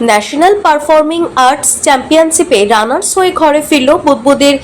National performing arts চ্যাম্পিয়নশিপে runners হয়ে ঘরে ফিরল বুদবুদের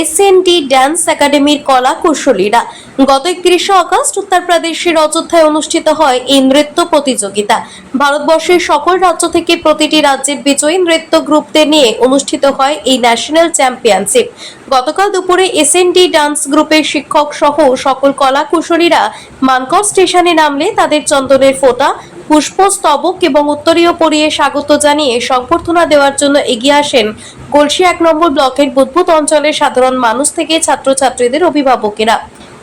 এসএনডি ড্যান্স একাডেমির কলা কুশলীরা। গত একত্রিশে আগস্ট উত্তরপ্রদেশের অযোধ্যায় অনুষ্ঠিত হয় এই নৃত্য প্রতিযোগিতা। ভারতবর্ষের সকল রাজ্য থেকে প্রতিটি রাজ্যের বিজয়ী নৃত্য গ্রুপদের নিয়ে অনুষ্ঠিত হয় এই ন্যাশনাল চ্যাম্পিয়নশিপ। গতকাল দুপুরে এসএনডি ডান্স গ্রুপের শিক্ষক সহ সকল কলা কুশলীরা মানকর স্টেশনে নামলে তাদের চন্দনের ফোঁটা পুষ্পস্তবক এবং উত্তরীয় পরিয়ে স্বাগত জানিয়ে সংবর্ধনা দেওয়ার জন্য এগিয়ে আসেন গলসি এক নম্বর ব্লকের বুদবুদ অঞ্চলের সাধারণ মানুষ থেকে ছাত্রছাত্রীদের অভিভাবকেরা।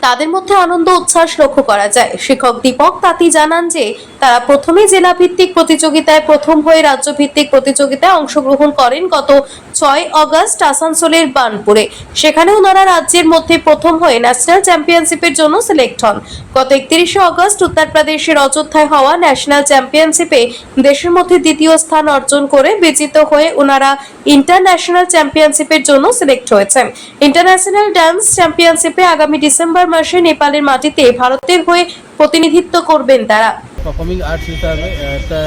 তাদের মধ্যে আনন্দ উচ্ছ্বাস লক্ষ্য করা যায়। শিক্ষক দীপক তাঁতি জানান যে, তারা প্রথমে জেলা ভিত্তিক প্রতিযোগিতায় প্রথম হয়ে রাজ্য ভিত্তিক প্রতিযোগিতায় অংশগ্রহণ করেন গত ছয় অগস্ট আসানসোলের বানপুরে। সেখানে ওনারা রাজ্যের মধ্যে প্রথম হয়ে ন্যাশনাল চ্যাম্পিয়নশিপের জন্য সিলেক্ট হন। গত একত্রিশে অগস্ট উত্তরপ্রদেশের অযোধ্যায় হওয়া ন্যাশনাল চ্যাম্পিয়নশিপে দেশের মধ্যে দ্বিতীয় স্থান অর্জন করে বিজিত হয়ে ওনারা ইন্টারন্যাশনাল চ্যাম্পিয়নশিপের জন্য সিলেক্ট হয়েছেন। ইন্টারন্যাশনাল ডান্স চ্যাম্পিয়নশিপে আগামী ডিসেম্বর মাসে নেপালের মাটিতে ভারতের হয়ে প্রতিনিধিত্ব করবেন তারা। পারফর্মিং আর্টস হিসাবে একটা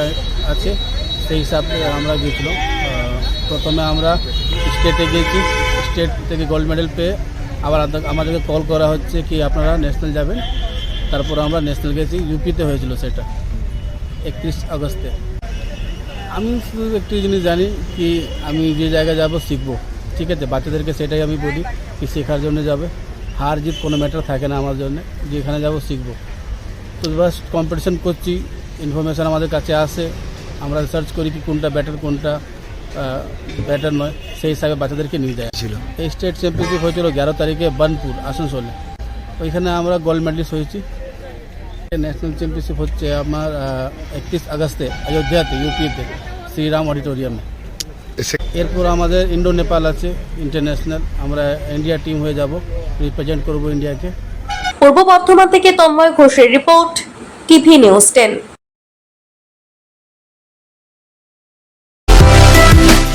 আছে, সেই হিসাবে আমরা গিয়েছিলাম প্রথমে আমরা স্টেটে গিয়েছি স্টেট থেকে গোল্ড মেডেল পেয়ে আবার আমাদেরকে কল করা হচ্ছে কি আপনারা ন্যাশনাল যাবেন। তারপর আমরা ন্যাশনাল গেছি ইউপিতে হয়েছিল সেটা, একত্রিশ আগস্টে। আমি শুধু একটি জিনিস জানি কি আমি যে জায়গায় যাব শিখব, ঠিক আছে? বাচ্চাদেরকে সেটাই আমি বলি, কি শেখার জন্য যাবে। হার জিত কোনো ম্যাটার থাকে না আমার জন্য। যেখানে যাব শিখব। তো বাস কম্পিটিশন করছি। ইনফরমেশান আমাদের কাছে আসে। আমরা রিসার্চ করি কি কোনটা ব্যাটার কোনটা ব্যাটার নয়। সেই হিসাবে বাচ্চাদেরকে নিয়ে যায় ছিল। এই স্টেট চ্যাম্পিয়নশিপ হয়েছিল এগারো তারিখে বার্নপুর আসানসোলে। ওইখানে আমরা গোল্ড মেডেলিস্ট হয়েছি। ন্যাশনাল চ্যাম্পিয়নশিপ হচ্ছে আমার একত্রিশ আগস্টে অযোধ্যাতে ইউপিতে শ্রীরাম অডিটোরিয়ামে এরপর আমাদের ইন্ডো নেপাল আছে ইন্টারন্যাশনাল আমরা ইন্ডিয়া টিম হয়ে যাব। রিপ্রেজেন্ট করব ইন্ডিয়াকে পূর্ব বর্ধমান থেকে তন্ময় ঘোষের রিপোর্ট টিভি নিউজ টেন।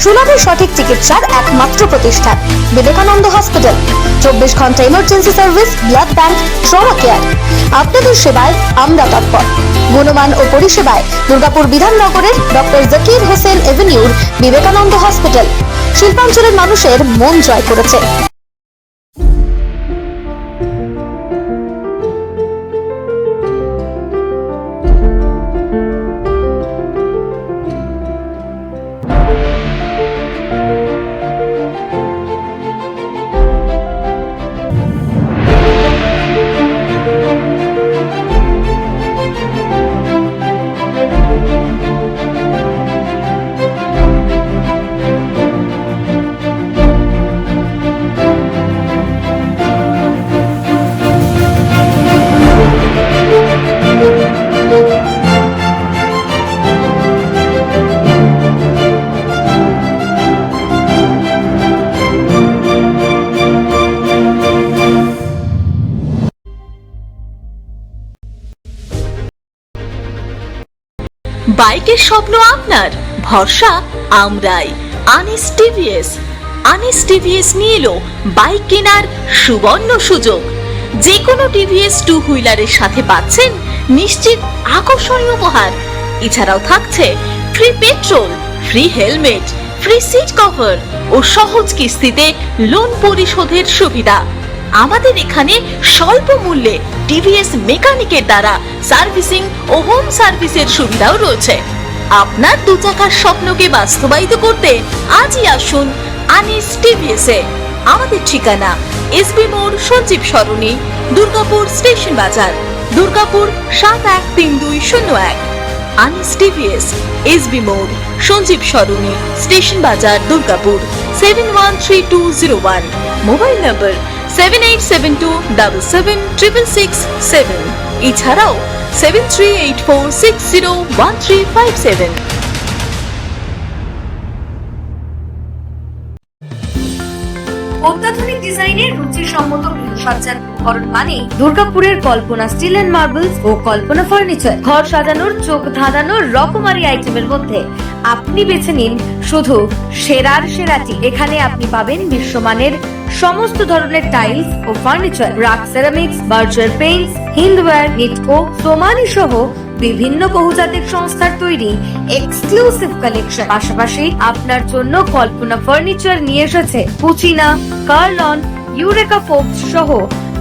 সুলভে সঠিক চিকিৎসার একমাত্র প্রতিষ্ঠান বিবেকানন্দ হসপিটাল। চব্বিশ ঘণ্টা emergency service blood bank trauma care আপনাদের সেবায় আমরা তৎপর। গুণমান ও পরিষেবায় দুর্গাপুর বিধাননগরের ডক্টর জাকির হোসেন এভিনিউর বিবেকানন্দ হসপিটাল। শিল্পাঞ্চলের মানুষের মন জয় করেছে। বাইকের স্বপ্ন আপনার? ভরসা আমরাই। আনিস টিভিএস আনিস টিভিএস নিয়ে এলো বাইক কেনার সুবর্ণ সুযোগ। যে কোনো টিভিএস টু হুইলারের সাথে পাচ্ছেন নিশ্চিত আকর্ষণীয় উপহার। এছাড়াও থাকছে free petrol free helmet free seat cover ও সহজ কিস্তিতে লোন পরিশোধের সুবিধা। আমাদের এখানে স্বল্প মূল্যে টিভিএস মেকানিকের দ্বারা সার্ভিসিং ও হোম সার্ভিসের সুবিধাও রয়েছে। আপনার দু চাকার স্বপ্নকে বাস্তবায়িত করতে আজই আসুন আনিস টিভিএস। এ আমাদের ঠিকানা এসবি মোড়, সঞ্জীব সরণি, দুর্গাপুর স্টেশন বাজার, দুর্গাপুর সাত এক তিন দুই শূন্য এক। আনিস টিভিএস, এসবি মোড়, সঞ্জীব সরণি, স্টেশন বাজার, Durgapur, seven one three two zero one. Mobile number seven eight seven two double seven triple six seven এছাড়াও seven three eight four six zero one three five seven অত্যাধুনিক ডিজাইনের রুচিসম্মত গৃহসজ্জার উপকরণ মানে দুর্গাপুরের কল্পনা স্টিল এন্ড মার্বেলস ও Kalpana furniture. ঘর সাজানোর, চোখ ধাঁধানোর রকমারি আইটেমের মধ্যে আপনি বেছে নিন শুধু সেরার সেরাটি। এখানে আপনি পাবেন বিশ্বমানের সমস্ত ধরনের টাইলস ও furniture. RAK ceramics Berger paints Hindware Nitco Somany সহ বিভিন্ন বহুজাতিক সংস্থার তৈরি এক্সক্লুসিভ কালেকশন পাশাপাশি আপনার জন্য কল্পনা ফার্নিচার নিয়ে এসেছে পুচিনা, কার্লন, ইউরেকা ফোর্বস সহ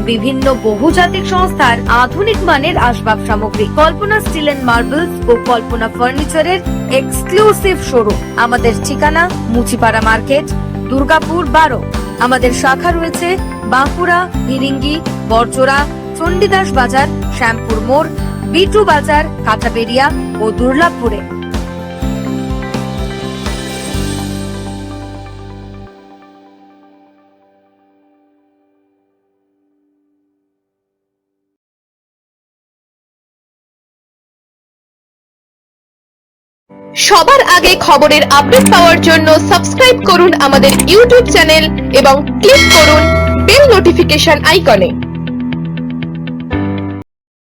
বিভিন্ন বহুজাতিক সংস্থার আধুনিক মানের আসবাব সামগ্রী। কল্পনা স্টিল এন্ড মার্বেলস ও কল্পনা ফার্নিচারের এক্সক্লুসিভ শোরুম আমাদের ঠিকানা মুচিপাড়া মার্কেট, দুর্গাপুর বারো। আমাদের শাখা রয়েছে বাঁকুড়া, হিরিঙ্গি, বরজোড়া, চণ্ডীদাস বাজার, শ্যামপুর মোড় বিটু বাজার কাঁচাবেরিয়া ও দুর্লাভপুরে। সবার আগে খবরের আপডেট পাওয়ার জন্য সাবস্ক্রাইব করুন আমাদের ইউটিউব চ্যানেল এবং ক্লিক করুন বেল নোটিফিকেশন আইকনে।